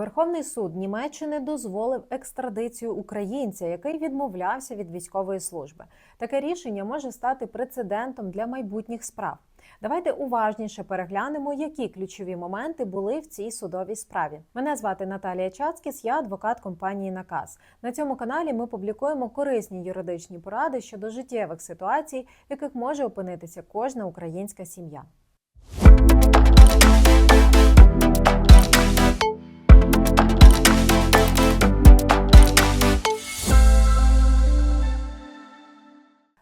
Верховний суд Німеччини дозволив екстрадицію українця, який відмовлявся від військової служби. Таке рішення може стати прецедентом для майбутніх справ. Давайте уважніше переглянемо, які ключові моменти були в цій судовій справі. Мене звати Наталія Чацкіс, я адвокат компанії Наказ. На цьому каналі ми публікуємо корисні юридичні поради щодо життєвих ситуацій, в яких може опинитися кожна українська сім'я.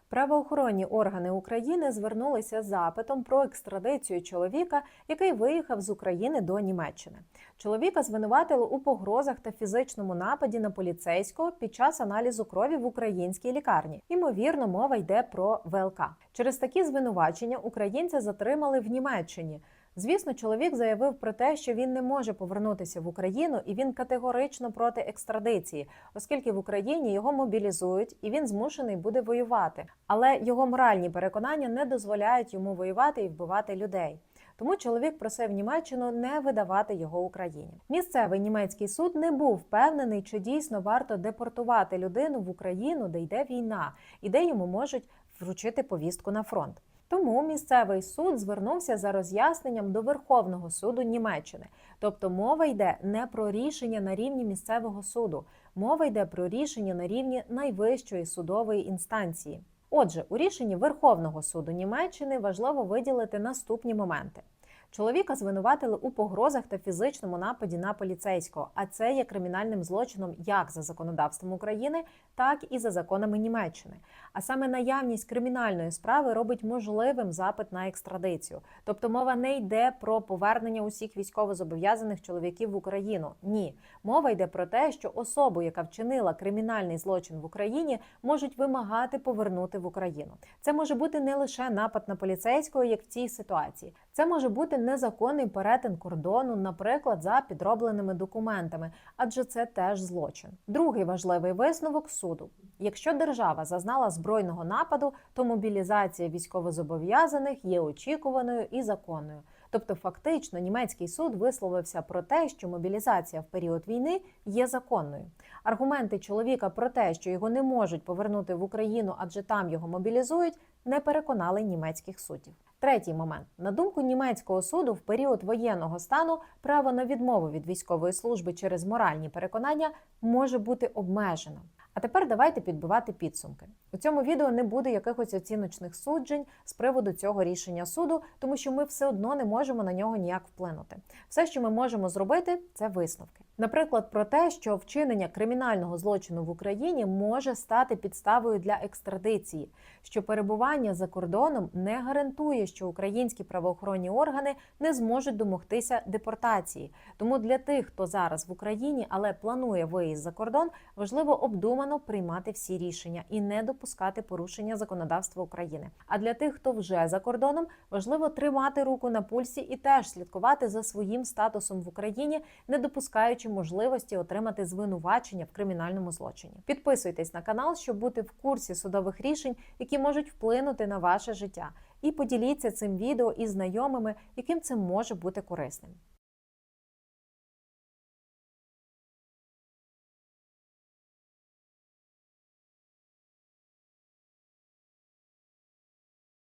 Правоохоронні органи України звернулися з запитом про екстрадицію чоловіка, який виїхав з України до Німеччини. Чоловіка звинуватили у погрозах та фізичному нападі на поліцейського під час аналізу крові в українській лікарні. Імовірно, мова йде про ВЛК. Через такі звинувачення українця затримали в Німеччині. Звісно, чоловік заявив про те, що він не може повернутися в Україну, і він категорично проти екстрадиції, оскільки в Україні його мобілізують і він змушений буде воювати. Але його моральні переконання не дозволяють йому воювати і вбивати людей. Тому чоловік просив Німеччину не видавати його Україні. Місцевий німецький суд не був впевнений, чи дійсно варто депортувати людину в Україну, де йде війна, і де йому можуть вручити повістку на фронт. Тому місцевий суд звернувся за роз'ясненням до Верховного суду Німеччини. Тобто мова йде не про рішення на рівні місцевого суду, мова йде про рішення на рівні найвищої судової інстанції. Отже, у рішенні Верховного суду Німеччини важливо виділити наступні моменти. Чоловіка звинуватили у погрозах та фізичному нападі на поліцейського, а це є кримінальним злочином як за законодавством України, так і за законами Німеччини. А саме наявність кримінальної справи робить можливим запит на екстрадицію. Тобто мова не йде про повернення усіх військовозобов'язаних чоловіків в Україну. Ні, мова йде про те, що особу, яка вчинила кримінальний злочин в Україні, можуть вимагати повернути в Україну. Це може бути не лише напад на поліцейського, як в цій ситуації. Це може бути незаконний перетин кордону, наприклад, за підробленими документами, адже це теж злочин. Другий важливий висновок суду: якщо держава зазнала збройного нападу, то мобілізація військовозобов'язаних є очікуваною і законною. Тобто, фактично, німецький суд висловився про те, що мобілізація в період війни є законною. Аргументи чоловіка про те, що його не можуть повернути в Україну, адже там його мобілізують, не переконали німецьких суддів. Третій момент на думку німецького суду, в період воєнного стану право на відмову від військової служби через моральні переконання може бути обмежено. А тепер давайте підбивати підсумки. У цьому відео не буде якихось оціночних суджень з приводу цього рішення суду, тому що ми все одно не можемо на нього ніяк вплинути. Все, що ми можемо зробити, це висновки. Наприклад, про те, що вчинення кримінального злочину в Україні може стати підставою для екстрадиції, що перебування за кордоном не гарантує, що українські правоохоронні органи не зможуть домогтися депортації. Тому для тих, хто зараз в Україні, але планує виїзд за кордон, важливо обдумано приймати всі рішення і не допускати порушення законодавства України. А для тих, хто вже за кордоном, важливо тримати руку на пульсі і теж слідкувати за своїм статусом в Україні, не допускаючи можливості отримати звинувачення в кримінальному злочині. Підписуйтесь на канал, щоб бути в курсі судових рішень, які можуть вплинути на ваше життя, і поділіться цим відео із знайомими, яким це може бути корисним.